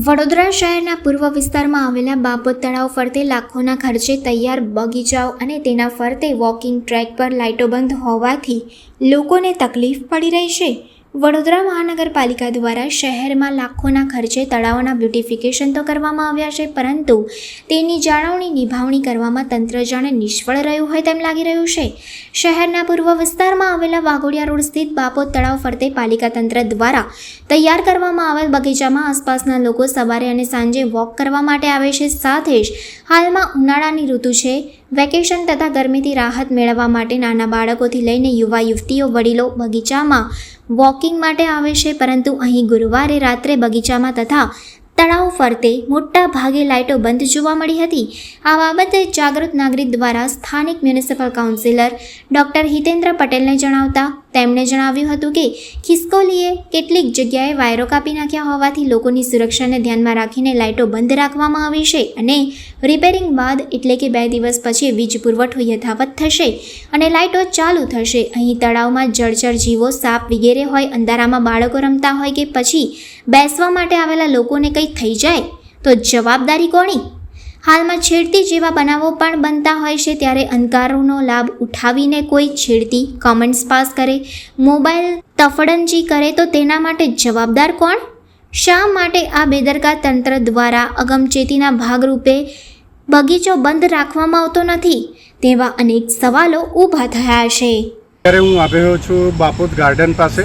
વડોદરા શહેરના પૂર્વ વિસ્તારમાં આવેલા બાપત તળાવ ફરતે લાખોના ખર્ચે તૈયાર બગીચાઓ અને તેના ફરતે વોકિંગ ટ્રેક પર લાઇટો બંધ હોવાથી લોકોને તકલીફ પડી રહી છે. વડોદરા મહાનગરપાલિકા દ્વારા શહેરમાં લાખોના ખર્ચે તળાવોના બ્યુટિફિકેશન તો કરવામાં આવ્યા છે, પરંતુ તેની જાળવણી નિભાવણી કરવામાં તંત્ર જાણે નિષ્ફળ રહ્યું હોય તેમ લાગી રહ્યું છે. શહેરના પૂર્વ વિસ્તારમાં આવેલા વાઘોડિયા રોડ સ્થિત બાપોત તળાવ ફરતે પાલિકા તંત્ર દ્વારા તૈયાર કરવામાં આવેલ બગીચામાં આસપાસના લોકો સવારે અને સાંજે વોક કરવા માટે આવે છે. સાથે જ હાલમાં ઉનાળાની ઋતુ છે. વેકેશન તથા ગરમીથી રાહત મેળવવા માટે નાના બાળકોથી લઈને યુવા યુવતીઓ, વડીલો બગીચામાં વોકિંગ માટે આવે છે, પરંતુ અહીં ગુરુવારે રાત્રે બગીચામાં તથા તળાવ ફરતે મોટા ભાગે લાઇટો બંધ જોવા મળી હતી. આ બાબતે જાગૃત નાગરિક દ્વારા સ્થાનિક મ્યુનિસિપલ કાઉન્સિલર ડૉક્ટર હિતેન્દ્ર પટેલને જણાવતા તેમણે જણાવ્યું હતું કે ખિસકોલીએ કેટલીક જગ્યાએ વાયરો કાપી નાખ્યા હોવાથી લોકોની સુરક્ષાને ધ્યાનમાં રાખીને લાઇટો બંધ રાખવામાં આવી છે અને રિપેરિંગ બાદ એટલે કે બે દિવસ પછી વીજ પુરવઠો યથાવત થશે અને લાઇટો ચાલુ થશે. અહીં તળાવમાં જળચર જીવો સાપ વગેરે હોય, અંધારામાં બાળકો રમતા હોય કે પછી બેસવા માટે આવેલા લોકોને કંઈ થઈ જાય? તો જવાબદારી કોની? હાલમાં છેડતી જેવા બનાવો પણ બનતા હોય છે ત્યારે અંધકારોનો લાભ ઉઠાવીને કોઈ છેડતી કમેન્ટ્સ પાસ કરે. મોબાઈલ તફડંજી કરે તો તેના માટે જવાબદાર કોણ? શા માટે આ બેદરકાર તંત્ર દ્વારા અગમચેતીના ભાગરૂપે બગીચો બંધ રાખવામાં આવતો નથી? તેવા અનેક સવાલો ઊભા થયા છે. અત્યારે હું આવ્યો છું બાપોદ ગાર્ડન પાસે.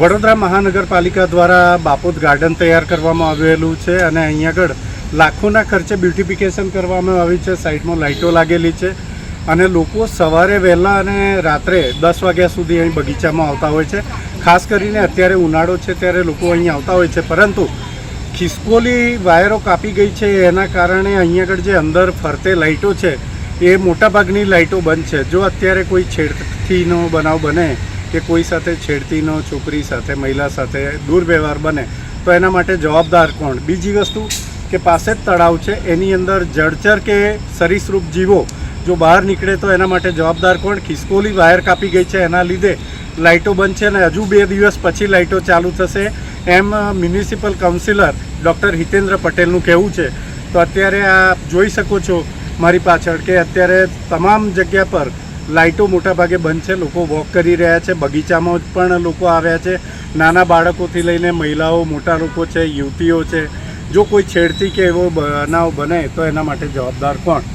વડોદરા મહાનગરપાલિકા દ્વારા બાપોદ ગાર્ડન તૈયાર કરવામાં આવેલું છે અને અહીં આગળ લાખોના ખર્ચે બ્યુટિફિકેશન કરવામાં આવ્યું છે સાઈડમાં લાઇટો લાગેલી છે અને લોકો સવારે વહેલા અને રાત્રે દસ વાગ્યા સુધી અહીં બગીચામાં આવતા હોય છે. ખાસ કરીને અત્યારે ઉનાળો છે ત્યારે લોકો અહીં આવતા હોય છે, પરંતુ ખિસકોલી વાયરો કાપી ગઈ છે એના કારણે અહીં આગળ જે અંદર ફરતે લાઇટો છે એ મોટાભાગની લાઇટો બંધ છે. જો અત્યારે કોઈ છેડતીનો બનાવ બને કે કોઈ સાથે છેડતીનો, છોકરી સાથે, મહિલા સાથે દુર્વ્યવહાર બને તો એના માટે જવાબદાર કોણ? બીજી વસ્તુ કે પાસે જ તળાવ છે, એની અંદર જળચર કે સરીસૃપ જીવો જો બહાર નીકળે તો એના માટે જવાબદાર કોણ? ખિસકોલી વાયર કાપી ગઈ છે, એના લીધે લાઇટો બંધ છે અને હજુ બે દિવસ પછી લાઇટો ચાલુ થશે. એમ મ્યુનિસિપલ કાઉન્સિલર ડૉક્ટર હિતેન્દ્ર પટેલનું કહેવું છે. તો અત્યારે આ જોઈ શકો છો મારી પાછળ કે અત્યારે તમામ જગ્યા પર લાઇટો મોટાભાગે બંધ છે, લોકો વોક કરી રહ્યા છે, બગીચામાં પણ લોકો આવ્યા છે. નાના બાળકોથી લઈને મહિલાઓ, મોટા લોકો છે, યુવતીઓ છે. જો કોઈ છેડતી કે એવો બનાવ બને તો એના માટે જવાબદાર કોણ?